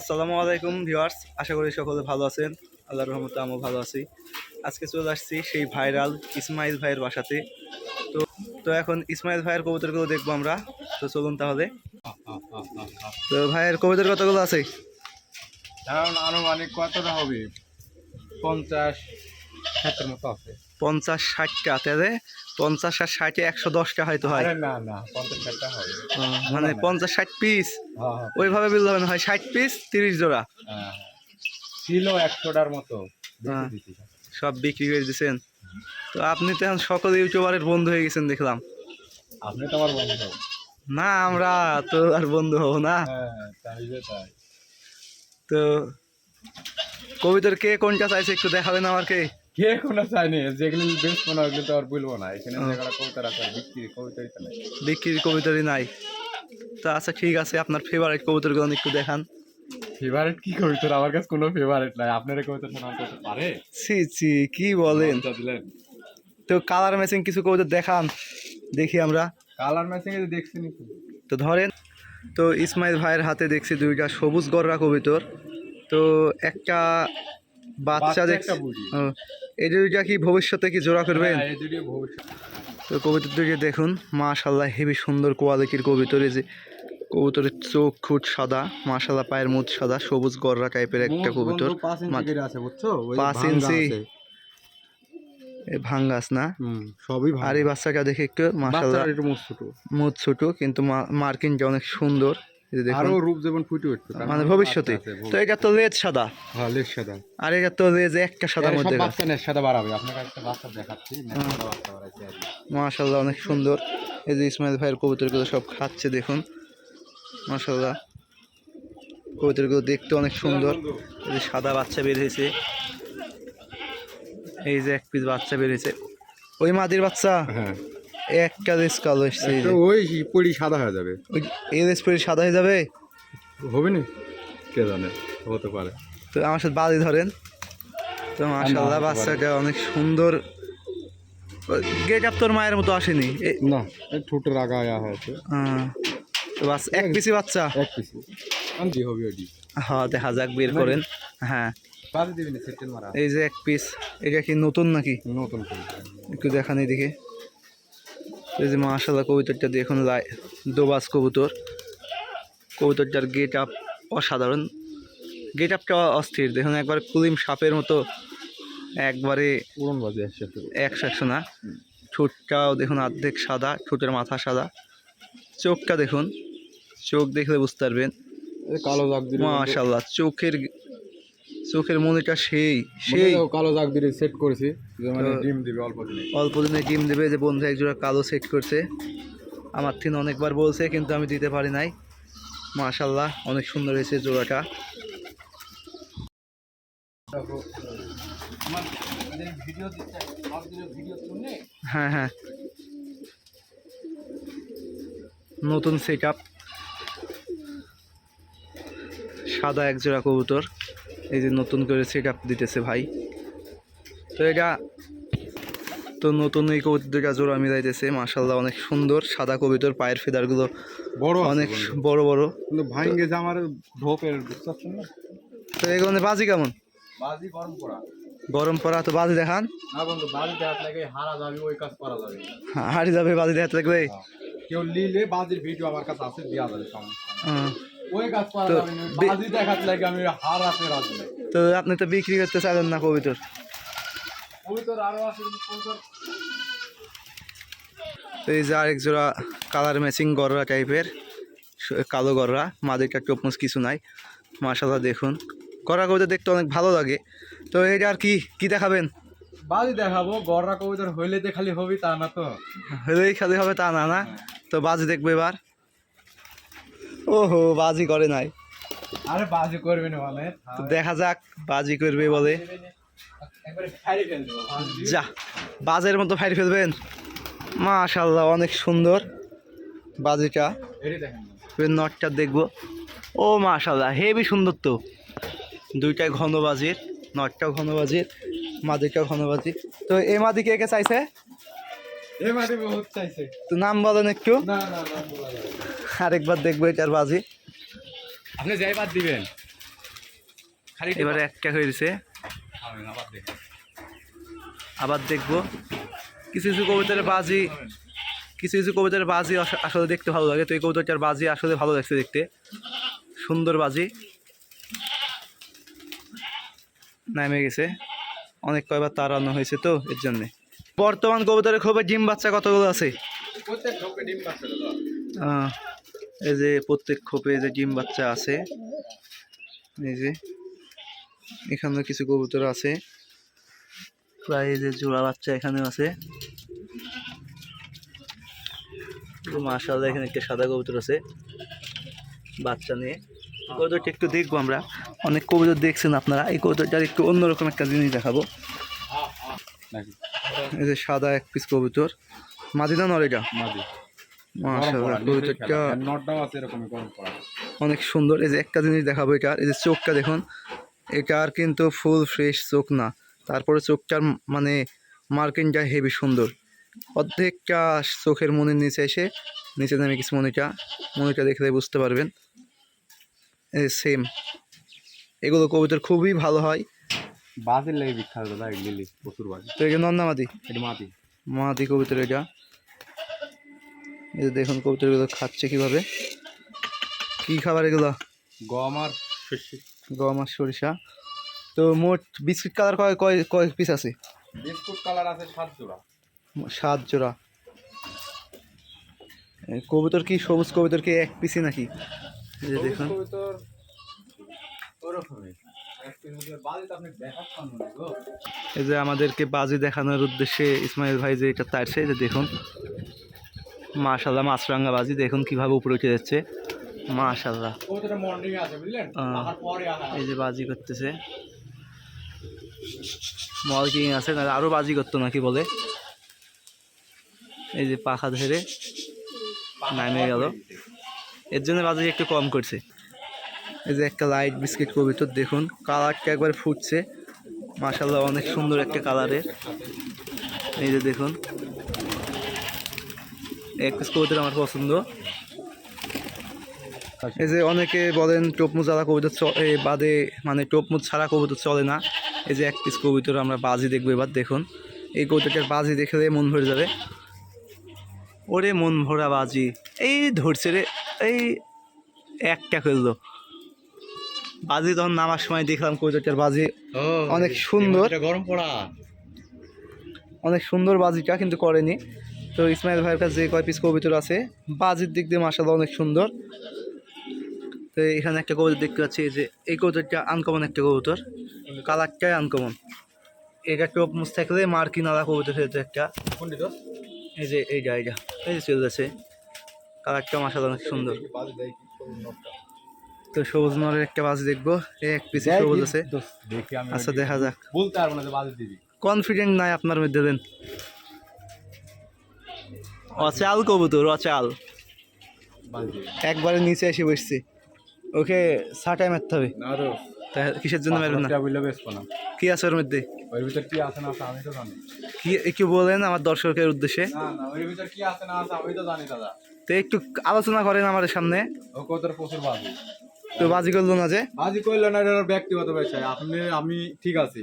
আসসালামু আলাইকুম ভিউয়ার্স, আশা করি সকলে ভালো আছেন। আল্লাহ রহমতে আমিও ভালো আছি। আজকে চলে আসছি সেই ভাইরাল ইসমাইল ভাইয়ের বাসাতে। তো তো এখন ইসমাইল ভাইয়ের কবুতরগুলো দেখব আমরা। তো চলুন তাহলে। তো ভাইয়ের কবুতর কতগুলো আছে? আনুমানিক কতটা হবে? পঞ্চাশ, ষাটের মতো আছে। পঞ্চাশ ষাটটা তাহলে পঞ্চাশ আর ষাটে একশো দশটা হয়তো হয়। মানে পঞ্চাশ ষাট পিস? হ্যাঁ, হ্যাঁ, ওইভাবে বিল হবে না হয় ষাট পিস তিরিশ জোড়া। হ্যাঁ। ছিল একশোটার মতো। সব বিক্রি করে দিচ্ছেন তো আপনি তো এখন সকল ইউটিউবারের বন্ধু হয়ে গেছেন দেখলাম। আপনি তো আমার বন্ধু। না আমরা তো আর বন্ধু হব না। তো কবিতার কে কোনটা চাইছে একটু দেখাবেন আমাকে? কে কোনো চাইনি যেগুলি বেশ মনে হয় তো আর বলব না। এখানে। যেগুলো কবিতা আছে বিক্রি কবিতাই নাই। বিক্রির কবিতারই নাই। তো আচ্ছা ঠিক আছে আপনার ফেভারিট কবিতারগুলো একটু দেখান। ফেভারিট কি কবিতা আমার কাছে কোনো ফেভারিট নাই। আপনার কবিতা শোনাতে পারে। ছি ছি কি বলেন? তো কালার ম্যাচিং কিছু কবিতা দেখান। দেখি আমরা। কালার ম্যাচিং এ দেখছি তো ধরেন তো ইসমাইল ভাইয়ের হাতে দেখছি দুইটা সবুজ গররা কবিতর। তো একটা বাচ্চা দেখছি। এই দুইটা কি ভবিষ্যতে কি জোড়া করবেন? হ্যাঁ, দুটি তো কবুতর দুইটা দেখুন মাশাল্লাহ হেবি সুন্দর কোয়ালিটির কবুতর যে কবুতরের চোখ খুট সাদা মাশাল্লাহ পায়ের মুখ সাদা সবুজ গররা টাইপের একটা কবুতর। পাঁচ ইঞ্চি ভাঙ্গাস না? হুম, সবই আর এই বাচ্চাটা দেখে একটু মাশাল্লাহ মুখ ছোট কিন্তু মা- মার্কিংটা অনেক সুন্দর। আরও রূপ যেমন ফুটে উঠতো মানে ভবিষ্যতে। তো এটা তো লেজ সাদা। হ্যাঁ, লেজ সাদা। আর এটা তো লেজ একটা সাদার মধ্যে। বাচ্চা নেট সাদা বাড়াবে। আপনার কাছে একটা বাচ্চা দেখাচ্ছি। মাশাল্লাহ অনেক সুন্দর। এই যে ইসমাইল ভাইয়ের কবুতরগুলো সব খাচ্ছে দেখুন। মাশাল্লাহ। কবুতরগুলো দেখতে অনেক সুন্দর। এই যে সাদা বাচ্চা বের হয়েছে। এই যে এক পিস বাচ্চা বের হয়েছে। ওই মাদির বাচ্চা? হ্যাঁ। একটা লেজ কালো এসছে ওই পরি সাদা হয়ে যাবে। ওই এই লেজ পরে সাদা হয়ে যাবে? হবে না কে জানে? হতে পারে। তো আমার সাথে বাদি ধরেন। তো মাশাল্লাহ বাচ্চাটা অনেক সুন্দর। গেট আপ তোর মায়ের মতো আসেনি। না ঠোঁটের আগা আয়া হয়েছে। আহ, তো বাচ্চা এক পিসি বাচ্চা? এক পিসি আমি জি হবে ওটি হ্যাঁ দেখা যাক বের করেন। হ্যাঁ। মারা। এই যে এক পিস এটা কি নতুন নাকি? নতুন একটু দেখান এদিকে। এই যে মাশাল্লাহ কবুতরটা দেখুন লাই দোবাস কবুতর। কবুতরটার গেট আপ অসাধারণ। গেট আপটা অস্থির। দেখুন একবার কুলিম সাপের মতো একবারে উড়ন বাজে একশো একশো না। ঠোঁটটাও দেখুন অর্ধেক সাদা ঠোঁটের মাথা সাদা। চোখটা দেখুন। চোখ দেখলে বুঝতে পারবেন। কালো দাগ মাশাল্লাহ চোখের চোখের মনিটা সেই সেই কালো দাগ দিলে সেট করেছি। অল্প দিনে। ডিম দেবে যে বন্ধু একজোড়া কালো সেট করছে। আমার থেকে অনেকবার বলছে কিন্তু আমি দিতে পারি নাই। মাশাল্লাহ অনেক সুন্দর হয়েছে জোড়াটা। শুনে হ্যাঁ হ্যাঁ। নতুন সেট আপ সাদা এক জোড়া কবুতর। এই যে নতুন করে সেট আপ দিতেছে ভাই। তো এটা তো নতুন এই কবুতর দুটা জোড়া মিলাইতেছে। মাশাল্লাহ অনেক সুন্দর সাদা কবুতর পায়ের ফেদারগুলো বড় অনেক বড় বড়। কিন্তু ভাঙ্গে যে আমার ঢোপের তো এগুলো বাজি কেমন? বাজি গরম করা। গরম পড়া তো বাজি দেখান। না বন্ধু বাজিতে হাত লাগে হারা যাবে ওই কাজ করা যাবে। হারি যাবে বাজি দেখাতে লাগবে কেউ নিলে বাজির ভিডিও আমার কাছে আছে দেওয়া যাবে সমস্যা হ্যাঁ। ওই কাজ করা তো যাবে বাজি দেখাতে লাগে আমি হারাতে রাজি। তো আপনি তো বিক্রি করতে চাইলেন না কবিতর ওই তোর আরও আছে কিন্তু কোন তোর তো এই যে আরেক জোড়া কালার ম্যাচিং গররা টাইপের কালো গররা মাদিরটা টপমস কিছু নাই। মাশাল্লাহ দেখুন। গররা কবিতা দেখতে অনেক ভালো লাগে। তো এটা আর কি কি দেখাবেন? বাজি দেখাবো গররা কবিতার হইলে যে খালি হবি তা না তো। হলেই খালি হবে তা না না? তো বাজি দেখব এবার। ওহো বাজি করে নাই। আরে বাজি করবে না মানে তো দেখা যাক বাজি করবে বলে। ফাইরে যা বাজের মতো ফাইট ফেলবেন। মাশাল্লাহ অনেক সুন্দর বাজিটা। নটটা দেখব। ও মাশাল্লাহ হেভি সুন্দর তো। দুইটাই ঘন বাজির নটটাও ঘন বাজির মাদিটাও ঘন বাজির। তো এ মাদি কে কে চাইছে? তো নাম বলেন একটু। আরেকবার দেখব এটার বাজি। আপনি যাই বাদ দিবেন। এবারে একটা হয়ে দিছে আমি আবার দেখি আবার দেখব। কিছু কিছু কবিতার বাজি কিছু কিছু কবিতার বাজি আস- আসলে দেখতে ভালো লাগে। তো এই কবিতাটার বাজি আসলে ভালো লাগছে দেখতে। সুন্দর বাজি। নামে গেছে। অনেক কয়বার তাড়ানো হয়েছে তো এর জন্যে। বর্তমান কবিতার খবর ডিম বাচ্চা কতগুলো আছে? এই যে প্রত্যেক খোপে যে ডিম বাচ্চা আছে এই যে এখানেও কিছু কবুতর আছে। প্রায় এই যে জোড়া বাচ্চা এখানেও আছে। মাশাআল্লাহ এখানে একটা সাদা কবুতর আছে। বাচ্চা নিয়ে। কবুতরটা একটু দেখব আমরা। অনেক কবুতর দেখছেন আপনারা। এই কবুতরটার একটু অন্যরকম একটা জিনিস দেখাবো। এই যে সাদা এক পিস কবুতর। মাদিনা নর এটা? কবুতরটা অনেক সুন্দর। এই যে একটা জিনিস দেখাবো এটার এই যে চোখটা দেখুন। এটার কিন্তু ফুল ফ্রেশ চোখ না। তারপরে চোখটার মানে মার্কিংটা হেভি সুন্দর। অর্ধেকটা চোখের মনের নিচে এসে নিচে নামে কিছু মনিটা মনিটা দেখলে বুঝতে পারবেন। সেম এগুলো কবিতর খুবই ভালো হয়। বাজের লাগে বিখ্যাত দাদা লিলি প্রচুর বাজি তো এগুলো নন্নামাদি এটা মাটি মাদি কবিতর এটা। এই যে দেখুন কবিতরগুলো খাচ্ছে কীভাবে। কি খাবার এগুলো? গম আর শস্য। গম আর সরিষা। তো মোট বিস্কিট কালার কয় কয় কয় পিস আছে? বিস্কুট কালার আছে সাত জোড়া। সাত জোড়া। কবুতর কি সবুজ কবুতর কি এক পিসই নাকি? এই যে দেখুন। ওরকমই। এই যে আমাদেরকে বাজি দেখানোর উদ্দেশ্যে ইসমাইল ভাই যে এটা তারছে যে দেখুন। মাশাল্লাহ মাছরাঙ্গা বাজি দেখুন কীভাবে উপরে উঠে যাচ্ছে। মাশাল্লাহ এই যে বাজি করতেছে। মল কিং আছে না আরও বাজি করতো নাকি বলে? এই যে পাখা ধরে নামে গেল। এর জন্য বাজি একটু কম করছে। এই যে একটা লাইট বিস্কিট কবিতর দেখুন কালারটা একবার ফুটছে। মাশাল্লাহ অনেক সুন্দর একটা কালারের। এই যে দেখুন। এক পিস কবিতর আমার পছন্দ। এই যে অনেকে বলেন টোপমুজ ছাড়া কবিতা বাদে মানে টোপমুজ ছাড়া কবিতা চলে না। এই যে এক পিস কবিতর আমরা বাজি দেখব এবার দেখুন। এই কবিতাটার বাজি দেখলে মন ভরে যাবে। ওরে মন ভরা বাজি এই ধরছে রে এই একটা ফেলল। বাজি তখন নামার সময় দেখলাম কবিতাটার বাজি অনেক সুন্দর। গরম পড়া। অনেক সুন্দর বাজিটা কিন্তু করেনি। তো ইসমাইল ভাইয়ের কাছে যে কয় পিস কবিতর আছে বাজির দিক দিয়ে মাসাল্লাহ অনেক সুন্দর। তো এখানে একটা কবুতর দেখতে পাচ্ছি এই যে এই কবুতরটা আনকমন একটা কবুতর। কালারটাই আনকমন এটা টপ মুস থাকলে মার্কিন আলা কবুতর হয়েছে একটা। এই যে এইটা এইটা। এই যে চলে যাচ্ছে কালারটা মাসাল্লাহ অনেক সুন্দর। তো সবুজ নরের একটা বাজি দেখব। এই এক পিস সবুজ আছে। আচ্ছা দেখা যাক। বলতে পারব না যে বাজি দিবি। কনফিডেন্ট নাই আপনার মধ্যে দেন। অচাল কবুতর অচাল। একবারে নিচে এসে বসছে। ওকে সাটাই মারতে হবে। না তো। তা কিসের জন্য মারবেন না? কি আছে ওর মধ্যে? ওর ভিতর কি আছে না আছে আমি তো জানি। কি একটু বলেন আমার দর্শকের উদ্দেশ্যে। না না ওর ভিতর কি আছে না আছে আমি তো জানি দাদা। তো একটু আলোচনা করেন আমাদের সামনে। ও কতর প্রচুর বাজি। তো বাজি করল না যে? বাজি করলে না এটা ব্যক্তিগত বিষয়। আপনি আমি ঠিক আছে।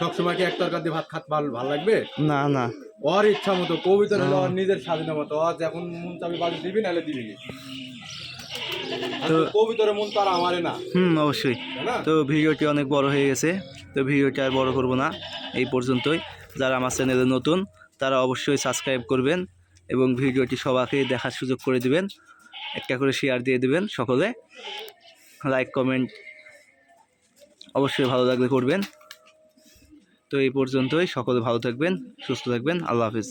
সবসময় কি এক তরকার দিয়ে ভাত খাত ভালো ভালো লাগবে? না না। ওর ইচ্ছা মতো কবিতা হলো ওর নিজের স্বাধীনতা মতো। ওর যখন মন চাবি বাজি দিবি নাহলে দিবি তো কবিতার মন তো আর আমারে না। হুম অবশ্যই। তো ভিডিওটি অনেক বড় হয়ে গেছে তো ভিডিওটি আর বড় করব না এই পর্যন্তই। যারা আমার চ্যানেলে নতুন তারা অবশ্যই সাবস্ক্রাইব করবেন এবং ভিডিওটি সবাইকে দেখার সুযোগ করে দিবেন একটা করে শেয়ার দিয়ে দিবেন সকলে। লাইক কমেন্ট অবশ্যই ভালো লাগলে করবেন। তো এই পর্যন্তই সকলে ভালো থাকবেন সুস্থ থাকবেন আল্লাহ হাফিজ।